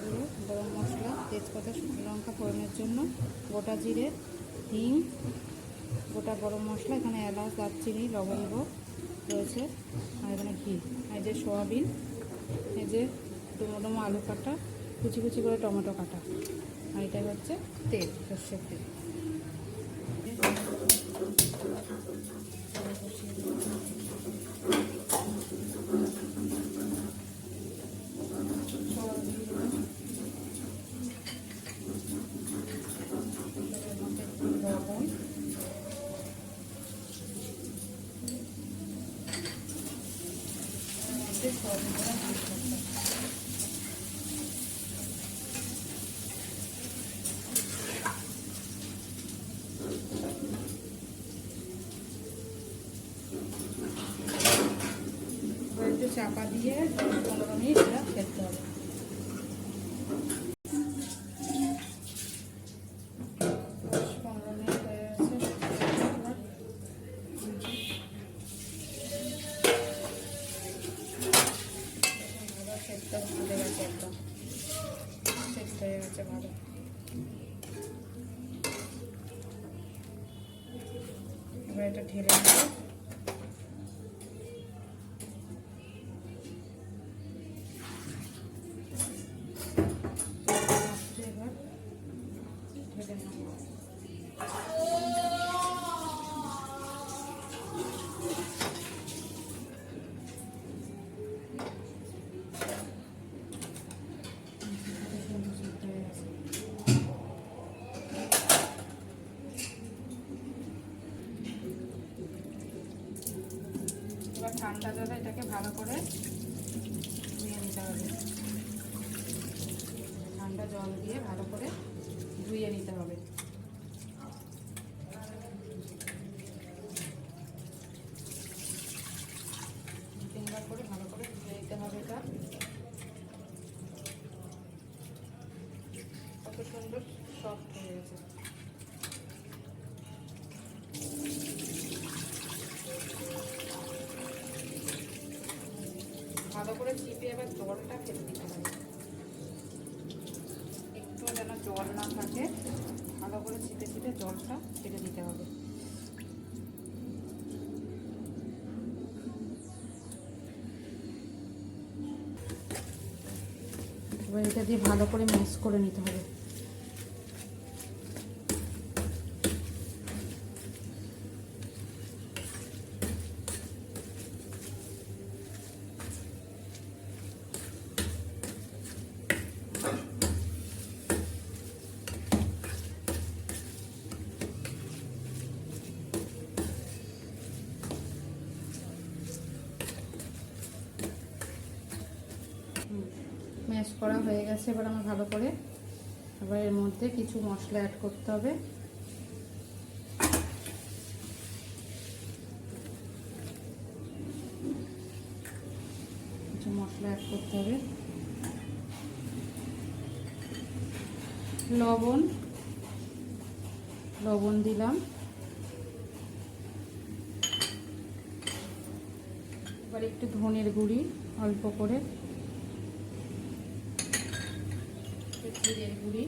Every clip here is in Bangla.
গুঁড়ো গরম মশলা, তেজপাতা, শুকনো লঙ্কা ফোড়নের জন্য গোটা জিরে, হিং, গোটা গরম মশলা, এখানে এলাচ, দারচিনি লবঙ্গ রয়েছে, আর এখানে ঘি এই যে সোয়াবিন, এই যে ডুমো ডুমো আলু কাটা, কুচি কুচি করে টমেটো কাটা, আর এটাই হচ্ছে তেল, সর্ষের তেল লবণ সোয়াবিনটা মিক্স করতে হবে। এবার একটু চাপা দিয়ে দশ পনেরো মিনিট এটা খেতে হবে দশ পনেরো মিনিট হয়ে গেছে এবার ভালো সেটটা ফুলে গেছে একদম সেট হয়ে গেছে ভালো এবার এটা ঢেলে নেব এবার ঠান্ডা জলে এটাকে ভালো করে ধুয়ে নিতে হবে। ঠান্ডা জল দিয়ে ভালো করে ধুয়ে নিতে হবে দু তিনবার করে ভালো করে ধুয়ে নিতে হবে এটা কত সুন্দর সফট হয়ে গেছে ভালো করে চিপে এবার জলটা ফেলে দিতে হবে একটু যেন জল না থাকে, ভালো করে ছিটে ছিটে জলটা ছেড়ে দিতে হবে। এটা দিয়ে ভালো করে মিক্স করে নিতে হবে। করা হয়ে গেছে, এবার আমার ভালো করে এবার এর মধ্যে কিছু মশলা অ্যাড করতে হবে। কিছু মশলা অ্যাড করতে হবে। লবণ লবণ দিলাম। এবার একটু ধনের গুঁড়ি অল্প করে জিরের গুঁড়ি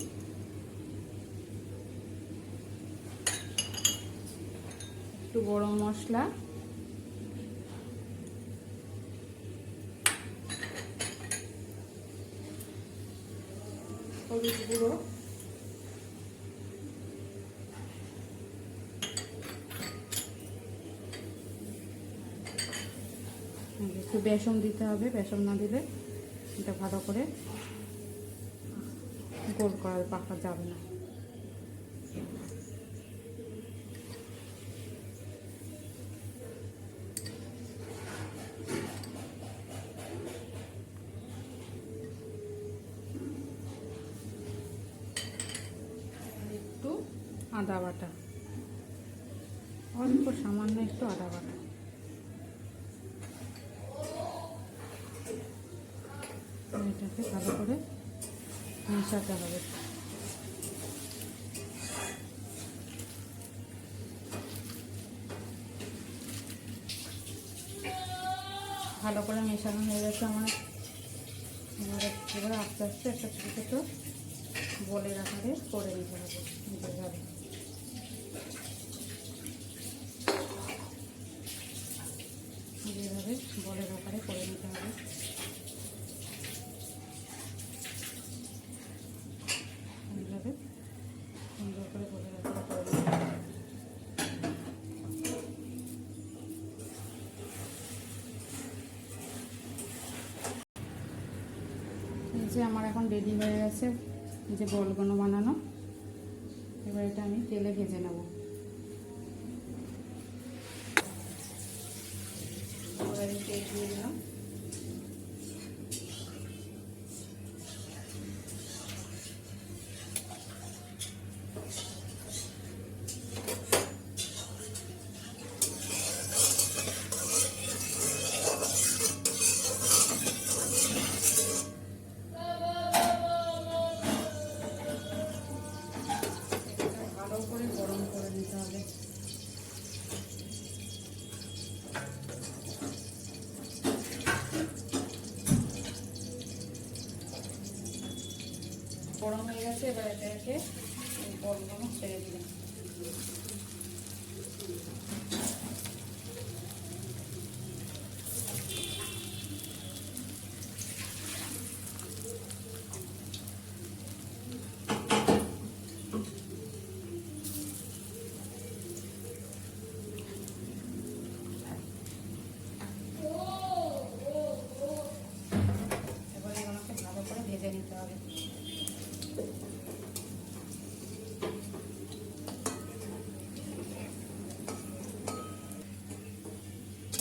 একটু গরম মশলা হলুদ গুঁড়ো একটু বেসন দিতে হবে, বেসন না দিলে এটা ভালো করে গোল করা পাকা যাবে না। আদা বাটা। অল্প সামান্য একটু আদা বাটা এটা এটাকে ভালো করে মেশাতে হবে। ভালো করে মেশানো হয়ে গেছে আমার। এবারে আস্তে আস্তে একটা ছোটো ছোটো বলের আকারে করে নিতে হবে এইভাবে যেভাবে বলের আকারে করে নিতে হবে এইভাবে সুন্দর করে বলের আকারে করে নিতে হবে এই যে আমার এখন রেডি হয়ে গেছে যে বলগুলো বানানো। এবার এটা আমি তেলে ভেজে নেব। তেল দিয়ে দিলাম। গরম হয়ে গেছে এবার এই বলগুলো ছেড়ে দিলাম এবার এগুলোকে ভালো করে ভেজে নিতে হবে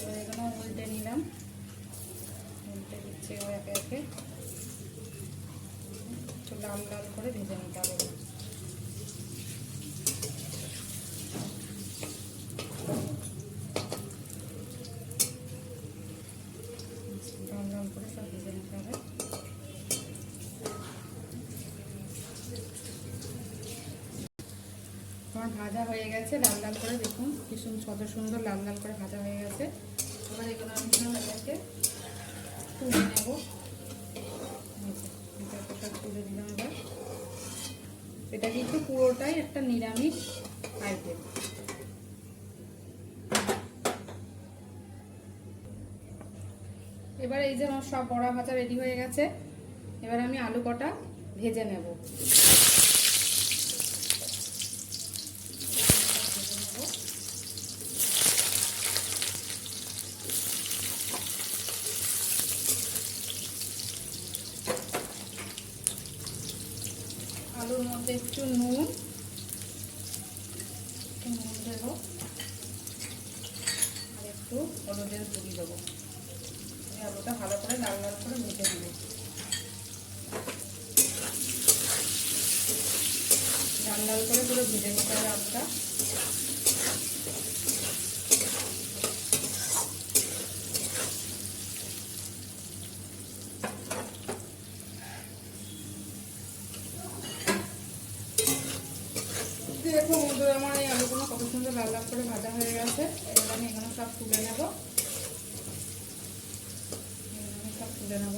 এবার এগুলো উল্টে নিলাম উল্টে একে একে একটু লাল লাল করে ভেজে নিতে হবে আমার ভাজা হয়ে গেছে লাল লাল করে দেখুন কি সুন্দর সুন্দর লাল লাল করে ভাজা হয়ে গেছে এবার এগুলো আমি এটাকে তুলে নেব এই যে, এটাকে সব তুলে দিলাম এবার এটা কিন্তু পুরোটাই একটা নিরামিষ আইটেম এবার এই যে আমার সব বড়া ভাজা রেডি হয়ে গেছে। এবার আমি আলু কটা ভেজে নেব ভেজে নেব। আলুর মধ্যে একটু নুন একটু নুন দেবো। আর একটু হলুদের গুঁড়ি দেবো। আলুটা ভালো করে লাল লাল করে ভেজে দেবো লাল লাল করে পুরো ভেজে নিতে হবে আলুটা দেখো বন্ধুরা আমার এই আলুগুলো কত সুন্দর লাল লাল করে ভাজা হয়ে গেছে এবার আমি এখানে সব তুলে নেব এবার আমি সব তুলে নেব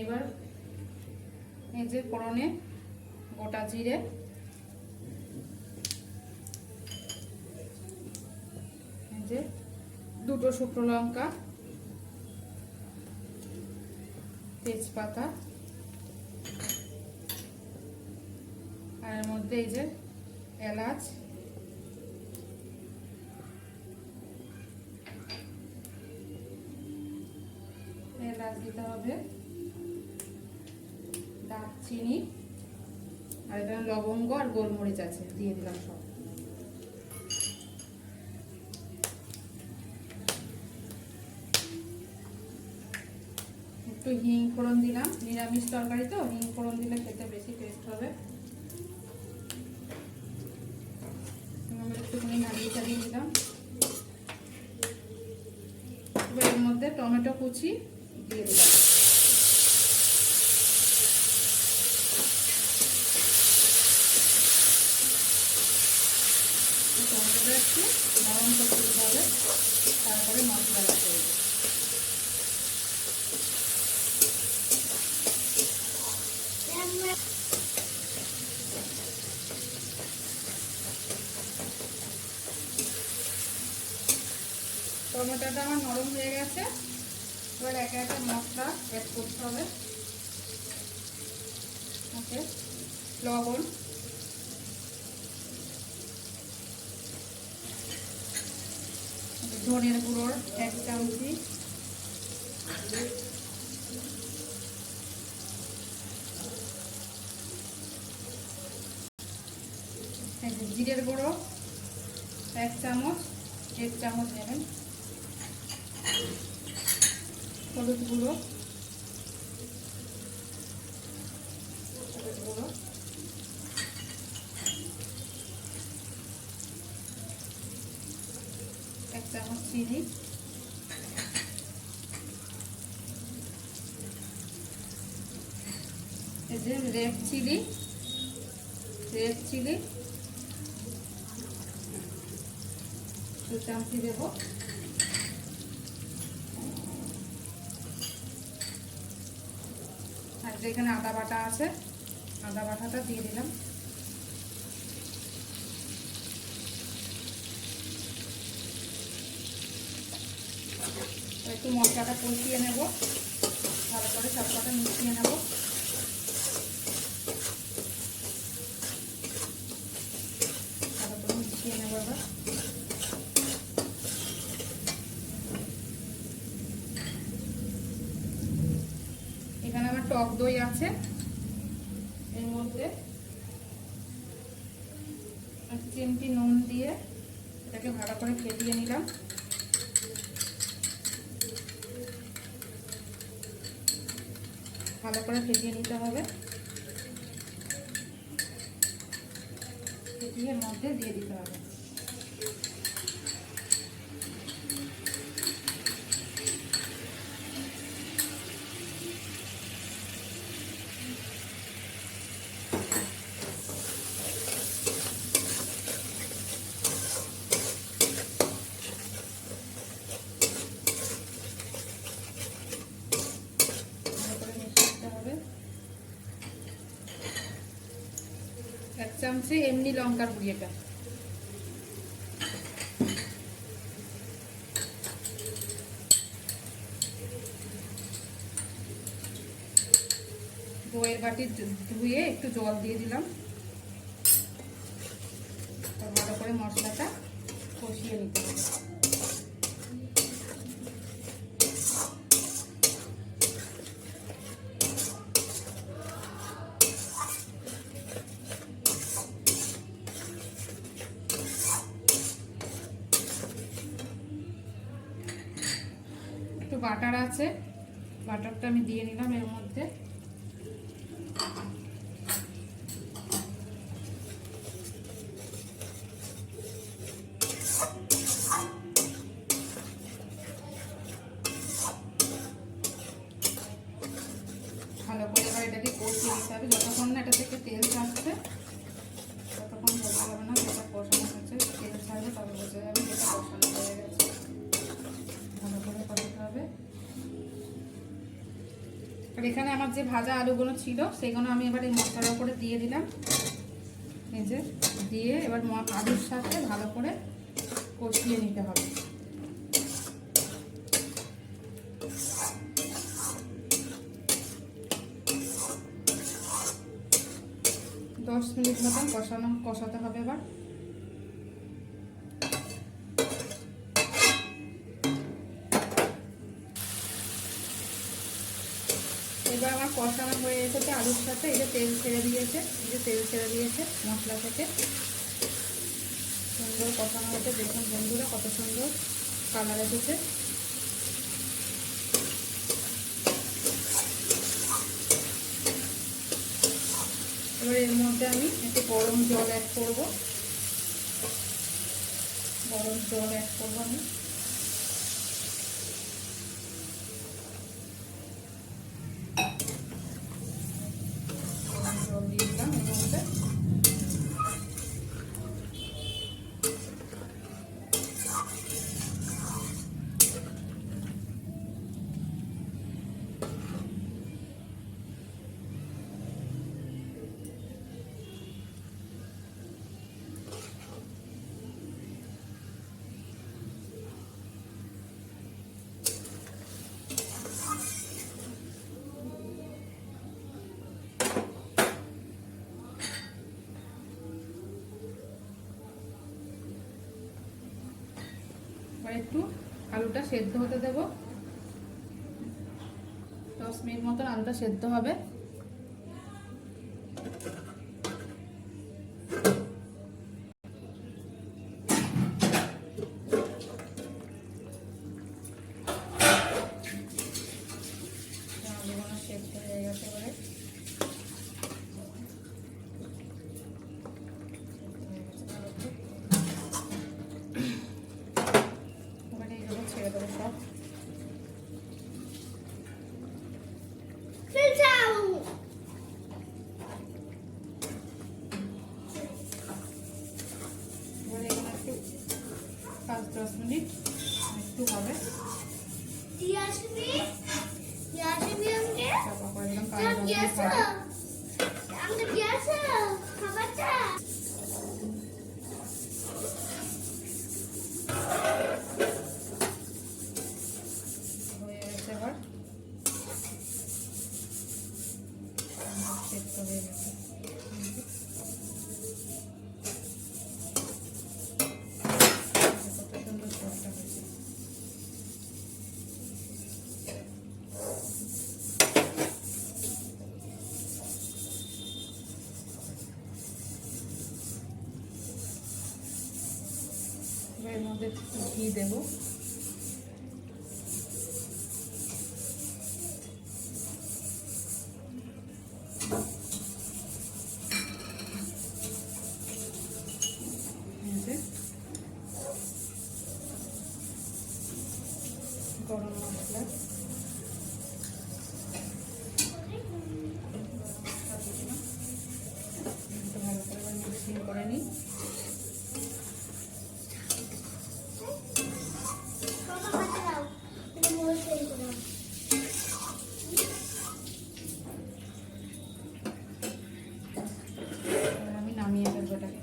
এবারে এই যে ফোড়নে গোটা জিরে যে দুটো শুকনো লঙ্কা তেজপাতা আর এর মধ্যে এই যে, এলাচ। এলাচ দিতে হবে। দারচিনি। আর এখানে লবঙ্গ আর গোলমরিচ আছে, দিয়ে দিলাম সব। একটু হিং ফোড়ন দিলাম, নিরামিষ তরকারি তো, হিং ফোড়ন দিলে খেতে বেশি টেস্ট হবে। একটুখানি নাড়িয়ে চালিয়ে দিলাম। এর মধ্যে টমেটো কুচি দিয়ে দিলাম। টমেটোটা একটু নরম করতে হবে, তারপরে মশলা দিতে হবে টমেটোটা আমার নরম হয়ে গেছে। এবার একে একে মশলা অ্যাড করতে হবে। ওকে, লবণ। ধনের গুঁড়োর এক চামচি। জিরের গুঁড়ো এক চামচ এক চামচ নেবেন। হলুদ গুঁড়ো হলুদ যে রেড চিলি। Red chilli. দু চামচি দেবো। যেখানে আদা বাটা আছে, আদা বাটাটা দিয়ে দিলাম। একটু মশলাটা কষিয়ে নেব, ভালো করে সবকটা মিশিয়ে নেব ভালো করে মিশিয়ে নেব এবার এখানে আমার টক দই আছে। এর মধ্যে এক চিমটি নুন দিয়ে এটাকে ভালো করে ফেটিয়ে নিলাম। ভালো করে ফেটিয়ে নিতে হবে। ফেটিয়ে মধ্যে দিয়ে দিতে হবে ভালো করে মিশিয়ে দিতে হবে এক চামচে এমনি লঙ্কার গুঁড়িটা। বইয়ের বাটি ধুয়ে একটু জল দিয়ে দিলাম আর ভালো করে মশলাটা কষিয়ে নিতে হবে একটু বাটার আছে। বাটারটা আমি দিয়ে নিলাম এর মধ্যে ভালো করে এবার এটাকে কষিয়ে দিতে হবে যতক্ষণ না এটা থেকে তেল ছাড়ছে ততক্ষণ বোঝা যাবে না যেটা কষানো হচ্ছে তেল ছাড়বে তবে বোঝা যাবে যেটা কষানো হয়ে গেছে ভালো করে কষাতে হবে আর এখানে আমার যে ভাজা আলুগুলো ছিল, সেগুলো আমি এবার এই মশলার উপরে দিয়ে দিলাম। যে দিয়ে এবার আলুর সাথে ভালো করে কষিয়ে নিতে হবে। দশ মিনিট মতন কষানো কষাতে হবে এবার। এবার আমার কষানো হয়ে এসেছে আলুর সাথে, এই যে তেল ছেড়ে দিয়েছে, এই যে তেল ছেড়ে দিয়েছে মশলা থেকে। সুন্দর কষানো হয়েছে, দেখুন বন্ধুরা কত সুন্দর কালার এসেছে। এবার এর মধ্যে আমি একটু গরম জল অ্যাড করব। গরম জল অ্যাড করব আমি গরম জল দিয়ে দিলাম এর মধ্যে এবার একটু আলুটা সেদ্ধ হতে দেব। দশ মিনিট মতন আলুটা সেদ্ধ হবে আলুগুলো সেদ্ধ হয়ে গেছে এবারে এবারে এইগুলো ছেড়ে দেবো সব এবারে এগুলো একটু পাঁচ দশ মিনিট একটু হবে চাপা করে দিলাম পাঁচ দশ মিনিট হবে হয়ে গেছে এবার সেদ্ধ হয়ে গেছে কত সুন্দর ঝোলটা হয়েছে এবার এর মধ্যে একটু ঘি দেবো এই যে গরম মশলা একটু ভালো করে এবার মিক্সিং করে নিই এবার আমি নামিয়ে ফেলব এটাকে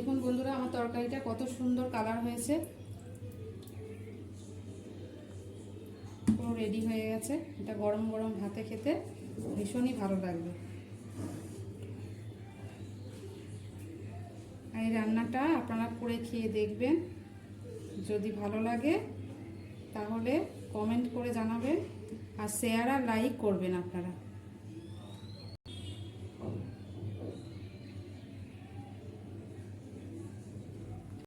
দেখুন বন্ধুরা, আমার তরকারিটা কত সুন্দর কালার হয়েছে। পুরো রেডি হয়ে গেছে। এটা গরম গরম ভাতে খেতে ভীষণই ভালো লাগবে। আর এই রান্নাটা আপনারা করে খেয়ে দেখবেন। যদি ভালো লাগে, তাহলে কমেন্ট করে জানাবেন। আর শেয়ার আর লাইক করবেন আপনারা।